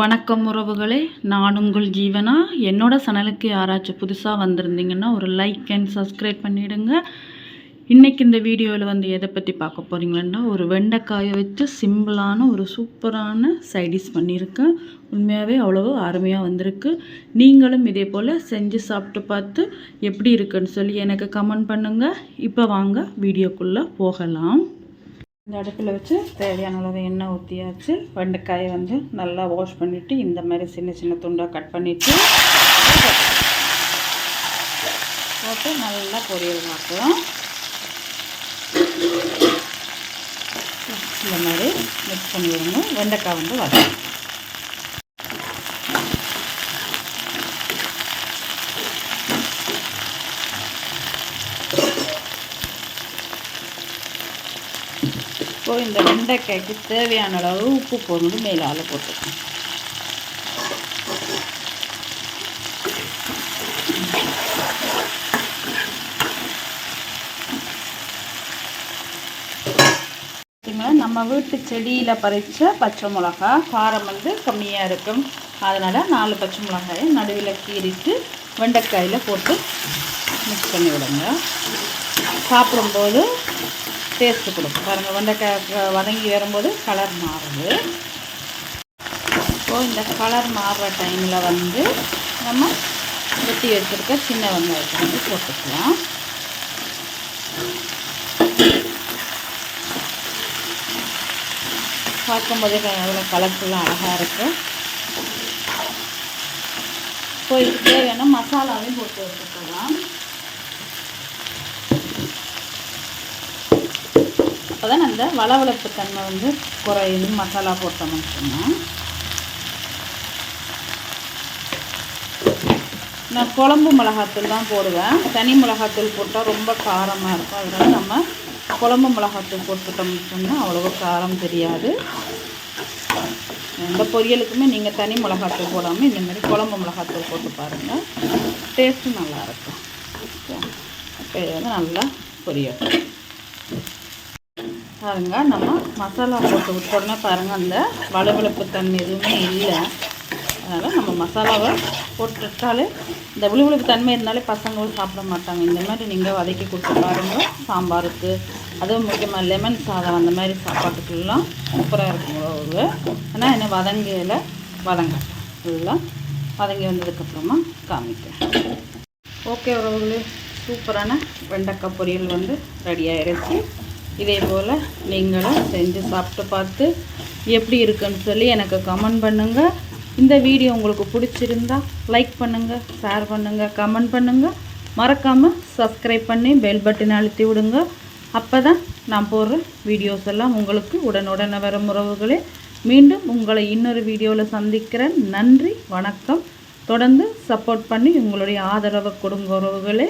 வணக்கம் உறவுகளே. நான் உங்கள் ஜீவனா? என்னோட சனலுக்கு யாராச்சும் புதுசாக வந்திருந்தீங்கன்னா ஒரு லைக் அண்ட் சப்ஸ்கிரைப் பண்ணிவிடுங்க இன்றைக்கி இந்த வீடியோவில் வந்து எதை பற்றி பார்க்க போகிறீங்கன்னா ஒரு வெண்டைக்காயை வச்சு சிம்பிளான ஒரு சூப்பரான சைடிஷ் பண்ணியிருக்கேன் உண்மையாகவே அவ்வளோ அருமையாக வந்திருக்கு. நீங்களும் இதே போல் செஞ்சு சாப்பிட்டு பார்த்து எப்படி இருக்குன்னு சொல்லி எனக்கு கமெண்ட் பண்ணுங்கள் இப்போ வாங்க வீடியோக்குள்ளே போகலாம். இந்த அடுப்பில் வச்சு தேவையான அளவு எண்ணெய் ஊற்றியாச்சு வெண்டைக்காயை வந்து நல்லா வாஷ் பண்ணிவிட்டு இந்த மாதிரி சின்ன சின்ன துண்டாக கட் பண்ணிவிட்டு போட்டு நல்லா பொரியல் ஆக்கலாம் இந்த மாதிரி மிக்ஸ் பண்ணி விடுங்க வெண்டைக்காய் வந்து வதக்கும் இப்போ இந்த வெண்டைக்காய்க்கு தேவையான அளவு உப்பு பொருள் மேலால் போட்டுக்கணும் நம்ம வீட்டு செடியில் பறித்த பச்சை மிளகா காரம் வந்து கம்மியாக இருக்கும். அதனால் நாலு பச்சை மிளகாயை நடுவில் கீறிட்டு வெண்டைக்காயில் போட்டு மிக்ஸ் பண்ணி விடுங்க. சாப்பிடும்போது டேஸ்ட்டு கொடுக்கும். பாருங்கள் வெண்டைக்காய் வதங்கி வரும்போது கலர் மாறுது. இப்போது இந்த கலர் மாறுற டைமில் வந்து நம்ம வெட்டி வச்சுருக்க சின்ன வெங்காயத்தை வந்து போட்டுக்கலாம். பார்க்கும்போதே அவ்வளோ கலர்ஃபுல்லாக அழகாக இருக்கும் இப்போ இதுக்கு தேவையான மசாலாவையும் போட்டு வச்சுக்கலாம் தான் அந்த வளவளப்பு தன்மை வந்து குறையுது. மசாலா போட்டோம்னு சொன்னால் நான் குழம்பு மிளகாத்தூள் தான் போடுவேன். தனி மிளகாத்தூள் போட்டால் ரொம்ப காரமாக இருக்கும். அதனால் நம்ம குழம்பு மிளகாத்தூள் போட்டுட்டோம்னு சொன்னால் அவ்வளோ காரம் தெரியாது. எந்த பொரியலுக்குமே நீங்கள் தனி மிளகாத்தூள் போடாமல் இந்தமாரி குழம்பு மிளகாத்தூள் போட்டு பாருங்கள் டேஸ்ட்டும் நல்லாயிருக்கும் இப்போ வந்து நல்லா பொரியட்டும். பாருங்க நம்ம மசாலா போட்டு விட்டோடனே பாருங்கள் அந்த வளவளப்பு தண்ணி எதுவுமே இல்லை. அதனால் நம்ம மசாலாவை போட்டுட்டாலே இந்த விழுவிழுப்பு தன்மை இருந்தாலே பசங்களும் சாப்பிட மாட்டாங்க. இந்த மாதிரி நீங்கள் வதக்கி கொடுத்து பாருங்கள் சாம்பாருக்கு அதுவும் முக்கியமாக லெமன் சாதம் அந்த மாதிரி சாப்பாட்டுக்கெல்லாம் சூப்பராக இருக்கும் உழவு ஆனால் என்ன வதங்கையில் வதங்க. ஃபுல்லாக வதங்கி வந்ததுக்கப்புறமா காமிக்கிறேன். ஓகே உறவுகளே சூப்பரான வெண்டைக்காய் பொரியல் வந்து ரெடி ஆயிடுச்சு. இதே போல் நீங்களும் செஞ்சு சாப்பிட்டு பார்த்து எப்படி இருக்குன்னு சொல்லி எனக்கு கமெண்ட் பண்ணுங்கள் இந்த வீடியோ உங்களுக்கு பிடிச்சிருந்தா லைக் பண்ணுங்கள் ஷேர் பண்ணுங்கள் கமெண்ட் பண்ணுங்கள் மறக்காமல் சப்ஸ்கிரைப் பண்ணி பெல் பட்டன் அழுத்தி விடுங்க. அப்போ தான் நான் போடுற வீடியோஸ் எல்லாம் உங்களுக்கு உடனுடனே வரும் உறவுகளே. மீண்டும் உங்களை இன்னொரு வீடியோவில் சந்திக்கிறேன். நன்றி வணக்கம். தொடர்ந்து சப்போர்ட் பண்ணி உங்களுடைய ஆதரவை கொடுங்க உறவுகளே.